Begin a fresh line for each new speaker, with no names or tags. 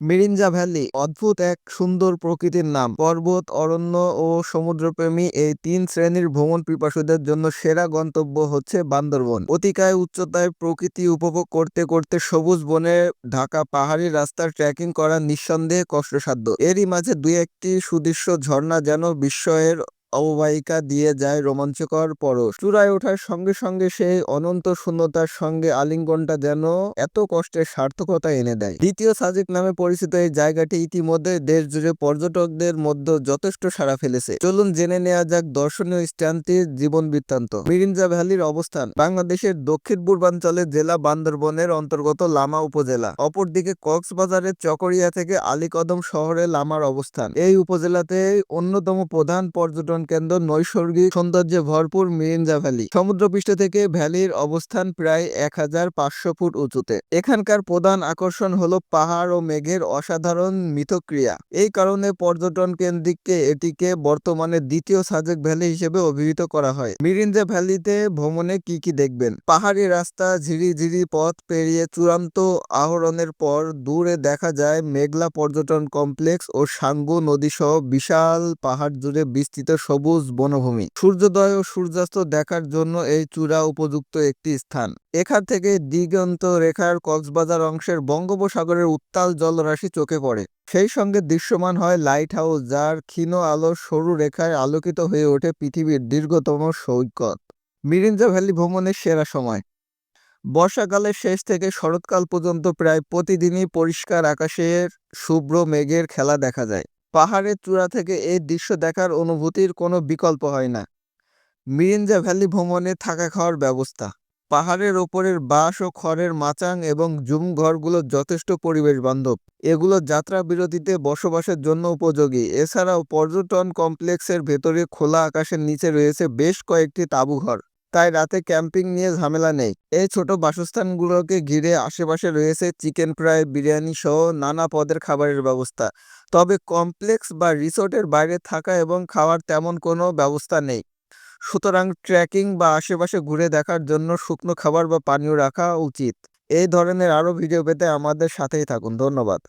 Mirinja valley, অদ্ভুত এক সুন্দর প্রকৃতির নাম। পর্বত, অরণ্য ও সমুদ্রপ্রেমী এই তিন শ্রেণির ভ্রমণ পিপাসুদের জন্য সেরা গন্তব্য হচ্ছে বান্দরবন। অতিকায় উচ্চতায় প্রকৃতি উপভোগ করতে করতে সবুজ বনে ঢাকা পাহাড়ি রাস্তার ট্রেকিং করা নিঃসন্দেহে কষ্টসাধ্য। এরই মাঝে দুই একটি সুদৃশ্য ঝর্ণা যেন বিস্ময়ের অববাহিকা দিয়ে যায় রোমাঞ্চকর পরশ। চূড়ায় ওঠার সঙ্গে সঙ্গে সেই অনন্ত শূন্যতার সঙ্গে আলিঙ্গনটা যেন এত কষ্টের সার্থকতা এনে দেয়। দ্বিতীয় সাজেক নামে পরিচিত এই জায়গাটি ইতিমধ্যে দেশ জুড়ে পর্যটকদের মধ্যে যথেষ্ট সাড়া ফেলেছে। চলুন জেনে নেওয়া যাক দর্শনীয় স্থানটির জীবন বৃত্তান্ত। মিরিঞ্জা ভ্যালির অবস্থান, বাংলাদেশের দক্ষিণ পূর্বাঞ্চলের জেলা বান্দরবনের অন্তর্গত লামা উপজেলা। অপরদিকে কক্সবাজারের চকরিয়া থেকে আলীকদম শহরে লামার অবস্থান। এই উপজেলাতে অন্যতম প্রধান পর্যটন কেন্দ্র নৈসর্গিক সৌন্দর্যে ভরপুর মিরিঞ্জা ভ্যালি সমুদ্রপৃষ্ঠ থেকে ভ্যালির অবস্থান প্রায় এক হাজার পাঁচশো ফুট উঁচুতে। এখানকার প্রধান আকর্ষণ হলো পাহাড় ও মেঘের অসাধারণ মিথক্রিয়া। এই কারণে পর্যটন কেন্দ্রিককে এটিকে বর্তমানে দ্বিতীয় সাজেক ভ্যালি হিসেবে অভিহিত করা হয়। মিরিঞ্জা ভ্যালিতে ভ্রমণে কি কি দেখবেন? পাহাড়ি রাস্তা ঝিরি ঝিরি পথ পেরিয়ে চূড়ান্ত আহরণের পর দূরে দেখা যায় মেঘলা পর্যটন কমপ্লেক্স ও সাঙ্গু নদী সহ বিশাল পাহাড় জুড়ে বিস্তৃত সবুজ বনভূমি। সূর্যোদয় ও সূর্যাস্ত দেখার জন্য এই চূড়া উপযুক্ত একটি স্থান। এখান থেকে দিগন্ত রেখার কক্সবাজার অংশের বঙ্গোপসাগরের উত্তাল জলরাশি চোখে পড়ে। সেই সঙ্গে দৃশ্যমান হয় লাইট হাউস যার ক্ষীণ আলো সরু রেখায় আলোকিত হয়ে ওঠে পৃথিবীর দীর্ঘতম সৈকত। মিরিঞ্জা ভ্যালি ভ্রমণের সেরা সময়। বর্ষাকালের শেষ থেকে শরৎকাল পর্যন্ত প্রায় প্রতিদিনই পরিষ্কার আকাশের শুভ্র মেঘের খেলা দেখা যায়। পাহাড়ের চূড়া থেকে এই দৃশ্য দেখার অনুভূতির কোনো বিকল্প হয় না। মিরিঞ্জা ভ্যালি ভ্রমণে থাকা খাওয়ার ব্যবস্থা। পাহাড়ের ওপরের বাঁশ ও খড়ের মাচাং এবং জুম ঘরগুলো যথেষ্ট পরিবেশ বান্ধব এগুলো যাত্রা বিরতিতে বসবাসের জন্য উপযোগী। এছাড়াও পর্যটন কমপ্লেক্সের ভেতরে খোলা আকাশের নিচে রয়েছে বেশ কয়েকটি তাঁবুঘর। তাই রাতে ক্যাম্পিং নিয়ে ঝামেলা নেই। এই ছোট বাসস্থানগুলোকে ঘিরে আশেপাশে রয়েছে চিকেন ফ্রাই, বিরিয়ানি সহ নানা পদের খাবারের ব্যবস্থা। তবে কমপ্লেক্স বা রিসোর্টের বাইরে থাকা এবং খাওয়ার তেমন কোনো ব্যবস্থা নেই। সুতরাং ট্রেকিং বা আশেপাশে ঘুরে দেখার জন্য শুকনো খাবার বা পানীয় রাখা উচিত। এই ধরনের আরও ভিডিও পেতে আমাদের সাথেই থাকুন। ধন্যবাদ।